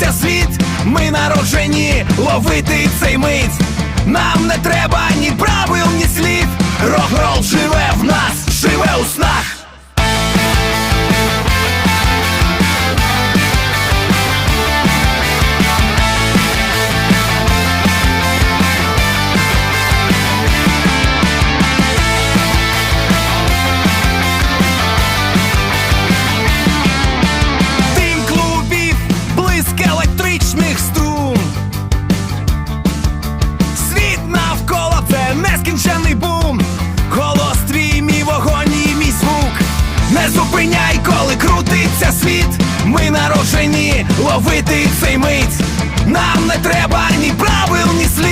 змінився світ, ми народжені ловити цей мить. Нам не треба ні брати. Ловити цей мить. Нам не треба ні правил, ні слів.